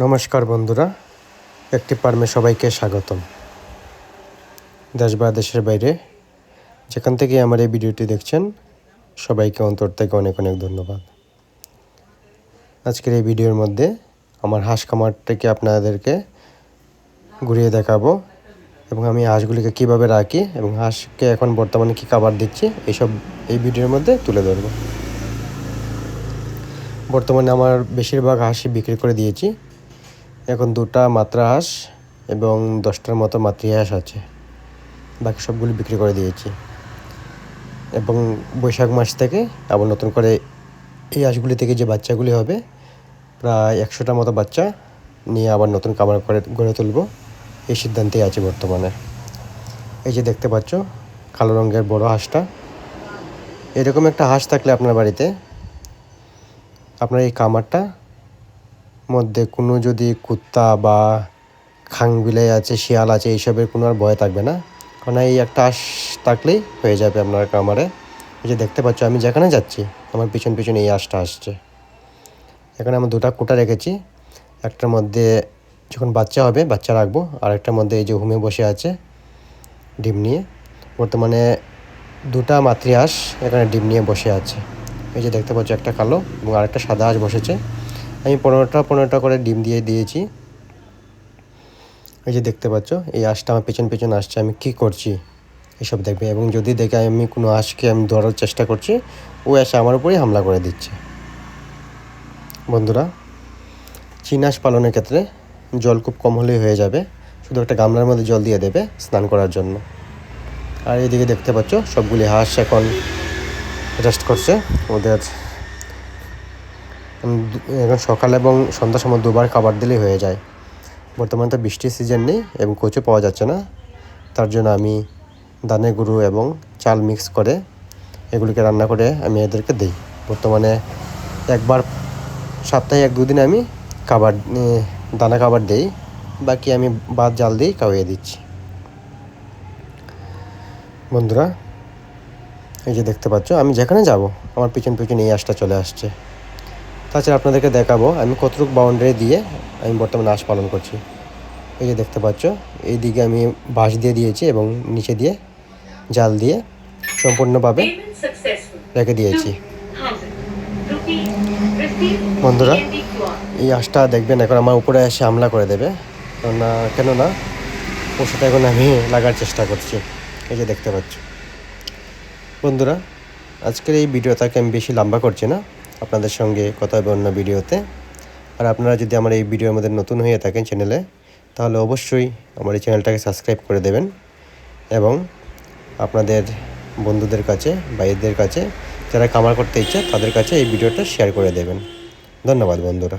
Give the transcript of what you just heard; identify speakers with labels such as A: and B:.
A: নমস্কার বন্ধুরা, একটি পার্মে সবাইকে স্বাগতম। দেশ বা দেশের বাইরে যেখান থেকে আমার এই ভিডিওটি দেখছেন, সবাইকে অন্তর থেকে অনেক অনেক ধন্যবাদ। আজকের এই ভিডিওর মধ্যে আমার হাঁস খামারটাকে আপনাদেরকে ঘুরিয়ে দেখাবো এবং আমি হাঁসগুলিকে কীভাবে রাখি এবং হাঁসকে এখন বর্তমানে কী খাবার দিচ্ছি, এইসব এই ভিডিওর মধ্যে তুলে ধরবো। বর্তমানে আমার বেশিরভাগ হাঁসই বিক্রি করে দিয়েছি। এখন দুটা মাত্রা হাঁস এবং দশটার মতো মাতৃ হাঁস আছে। বাকি সবগুলি বিক্রি করে দিয়েছি। এবং বৈশাখ মাস থেকে আবার নতুন করে এই হাঁসগুলি থেকে যে বাচ্চাগুলি হবে, প্রায় একশোটার মতো বাচ্চা নিয়ে আবার নতুন খাবার করে, গড়ে তুলব। এই সিদ্ধান্তেই আছে বর্তমানে। এই যে দেখতে পাচ্ছ, কালো রঙের বড় হাঁসটা। এরকম একটা হাঁস থাকলে আপনার বাড়িতে আপনার এই কামারটা মধ্যে কোনো যদি কুত্তা বা খাং বিলাই আছে, শিয়াল আছে, এইসবের কোনো আর ভয় থাকবে না। কারণ এই একটা হাঁস থাকলেই হয়ে যাবে আপনার কামারে এই যে দেখতে পাচ্ছ, আমি যেখানে যাচ্ছি, আমার পিছন পিছন এই হাঁসটা আসছে। এখানে আমি দুটা কুটা রেখেছি। একটার মধ্যে যখন বাচ্চা হবে, বাচ্চা রাখব, আর একটার মধ্যে এই যে হুমে বসে আছে, ডিম নিয়ে। বর্তমানে দুটা মাতৃ হাঁস এখানে ডিম নিয়ে বসে আছে। এই যে দেখতে পাচ্ছ, একটা কালো এবং আরেকটা সাদা হাঁস বসেছে। আমি পনেরোটা পনেরোটা করে ডিম দিয়ে দিয়েছি। এই যে দেখতে পাচ্ছ, এই হাঁসটা আমার পেছন পেছন আসছে, আমি কী করছি? এসব দেখবে, এবং যদি দেখে আমি কোনো হাঁসকে আমি ধরার চেষ্টা করছি, ও এসে আমার উপরেই হামলা করে দিচ্ছে। বন্ধুরা, চীন হাঁস পালনের ক্ষেত্রে জল খুব কম হলেই হয়ে যাবে, শুধু একটা গামলার মধ্যে জল দিয়ে দেবে স্নান করার জন্য। আর এইদিকে দেখতে পাচ্ছ, সবগুলি হাঁস এখন রেস্ট করছে, ওদের এখন সকাল এবং সন্ধ্যার সময় দুবার খাবার দিলেই হয়ে যায়। বর্তমানে তো বৃষ্টির সিজন নেই এবং কচু পাওয়া যাচ্ছে না। তার জন্য আমি দানে গুঁড়ো এবং চাল মিক্স করে এগুলিকে রান্না করে আমি এদেরকে দিই। বর্তমানে একবার সপ্তাহে এক দুদিন আমি খাবার দানা খাবার দিই। বাকি আমি ভাত, জাল দিয়েই খাওয়িয়ে দিচ্ছি। বন্ধুরা, এই যে দেখতে পাচ্ছ, আমি যেখানে যাব, আমার পিছন পিছন এই আশটা চলে আসছে। তাছাড়া আপনাদেরকে দেখাবো, আমি কতটুকু বাউন্ডারি দিয়ে আমি বর্তমানে হাঁস পালন করছি। এই যে দেখতে পাচ্ছ, এই দিকে আমি বাঁশ দিয়ে দিয়েছি এবং নিচে দিয়ে জাল দিয়ে সম্পূর্ণভাবে রেখে দিয়েছি। বন্ধুরা, এই আশটা দেখবেন, এখন আমার উপরে এসে হামলা করে দেবে। কেননা কেননা সাথে এখন আমি লাগার চেষ্টা করছি। এই যে দেখতে পাচ্ছ। বন্ধুরা, আজকের এই ভিডিওটাকে আমি বেশি লম্বা করছি না। আপনাদের সঙ্গে কথা হবে অন্য ভিডিওতে। আর আপনারা যদি আমার এই ভিডিওর মধ্যে নতুন হয়ে থাকেন চ্যানেলে, তাহলে অবশ্যই আমার এই চ্যানেলটাকে সাবস্ক্রাইব করে দেবেন এবং আপনাদের বন্ধুদের কাছে, ভাইদের কাছে, যারা কামার করতে ইচ্ছে, তাদের কাছে এই ভিডিওটা শেয়ার করে দেবেন। ধন্যবাদ, বন্ধুরা।